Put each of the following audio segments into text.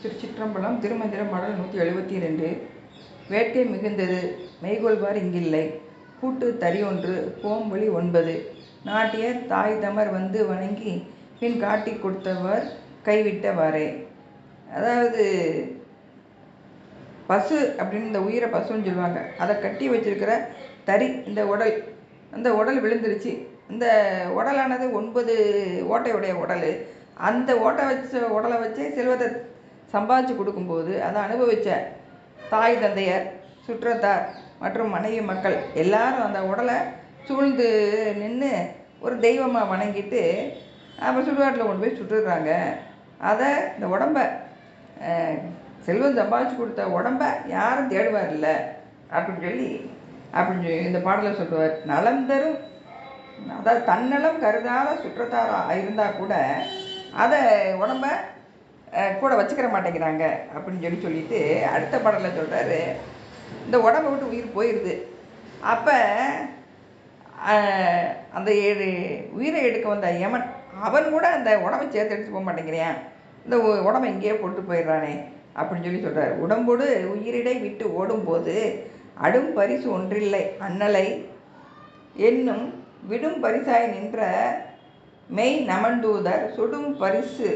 திருச்சிற்றம்பலம் திருமந்திரம் மடல் நூற்றி எழுபத்தி ரெண்டு வேட்கை மிகுந்தது மெய்கொள்வார் இங்கில்லை. கூட்டு தறி ஒன்று போம்பொழி ஒன்பது. நாட்டிய தாய் தமர் வந்து வணங்கி பின் காட்டி கொடுத்தவர் கைவிட்டவாறே. அதாவது பசு அப்படின்னு இந்த உயிரை பசுன்னு சொல்லுவாங்க. அதை கட்டி வச்சிருக்கிற தறி இந்த உடல் அந்த உடல் விழுந்துருச்சு. இந்த உடலானது ஒன்பது ஓட்டையுடைய உடல். அந்த ஓட்டை வச்ச உடலை வச்சு செல்வத்தை சம்பாதிச்சு கொடுக்கும்போது அதை அனுபவித்த தாய் தந்தையர் சுற்றத்தார் மற்றும் மனைவி மக்கள் எல்லாரும் அந்த உடலை சூழ்ந்து நின்று ஒரு தெய்வமாக வணங்கிட்டு அப்புறம் சுடுகாட்டில் கொண்டு போய் சுட்டுடுறாங்க அதை இந்த உடம்ப செல்வம் சம்பாதிச்சு கொடுத்த உடம்ப யாரும் தேடுவார் இல்லை அப்படின்னு சொல்லி அப்படின்னு சொல்லி இந்த பாடலை சொல்லுவார். நலம் தரும். அதாவது தன்னலம் கருதாத சுற்றத்தாராக இருந்தால் கூட அதை உடம்ப கூட வச்சுக்கிற மாட்டேங்கிறாங்க அப்படின்னு சொல்லி சொல்லிட்டு அடுத்த பாடலில் சொல்கிறாரு இந்த உடம்பை விட்டு உயிர் போயிடுது அப்போ அந்த ஏழு உயிரை எடுக்க வந்த யமன் அவன் கூட அந்த உடம்பை சேர்த்து எடுத்து போக மாட்டேங்கிறேன் இந்த உடம்பை இங்கேயே போட்டு போயிடுறானே அப்படின்னு சொல்லி சொல்கிறார் உடம்போடு உயிரிடை விட்டு ஓடும்போது அடும் பரிசு ஒன்றில்லை அண்ணலை என்னும் விடும் பரிசாய் நின்ற மெய் நமண்டூதர் சுடும் பரிசு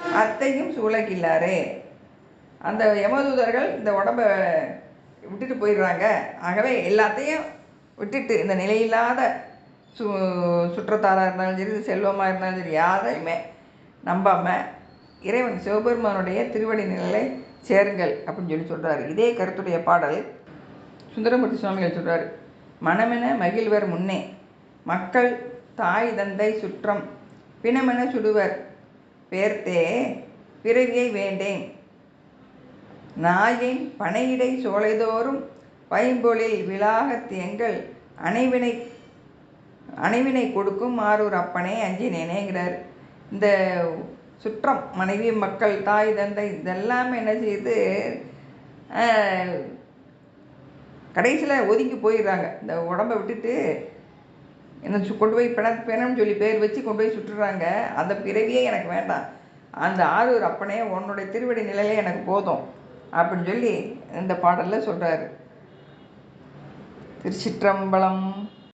அத்தையும் சூழகில்லாரே அந்த யமதூதர்கள் இந்த உடம்ப விட்டுட்டு போயிடுறாங்க. ஆகவே எல்லாத்தையும் விட்டுட்டு இந்த நிலையில்லாத சு சுற்றத்தாராக இருந்தாலும் சரி செல்வமாக இருந்தாலும் சரி யாரையுமே நம்பாமல் இறைவன் சிவபெருமானுடைய திருவடி நிலை சேருங்கள் அப்படின்னு சொல்லி சொல்கிறாரு இதே கருத்துடைய பாடல் சுந்தரமூர்த்தி சுவாமிகள் சொல்கிறார் மனமென மகிழ்வர் முன்னே மக்கள் தாய் தந்தை சுற்றம் பிணமென சுடுவர் பேர்த்தே பிறவியை வேண்டேன். நாயின் பனையிடை சோலைதோறும் பைம்பொழில் விலாகத்து எங்கள் அணைவினை அணைவினை கொடுக்கும் மாரூர் அப்பனே அஞ்சினேனேங்கிறார். இந்த சுற்றம் மனைவி மக்கள் தாய் தந்தை இதெல்லாமே என்ன செய்யுது கடைசியில் ஒதுங்கி போயிடுறாங்க. இந்த உடம்பை விட்டுட்டு என்ன சு- கொண்டு போய் பிண பிணம்னு சொல்லி பேர் வச்சு கொண்டு போய் சுட்டுறாங்க. அந்த பிறவியே எனக்கு வேண்டாம். அந்த ஆரூர் அப்பனே உன்னுடைய திருவடி நிலையிலே எனக்கு போதும். அப்படின்னு சொல்லி இந்த பாடலில் சொல்கிறாரு திருச்சிற்றம்பலம்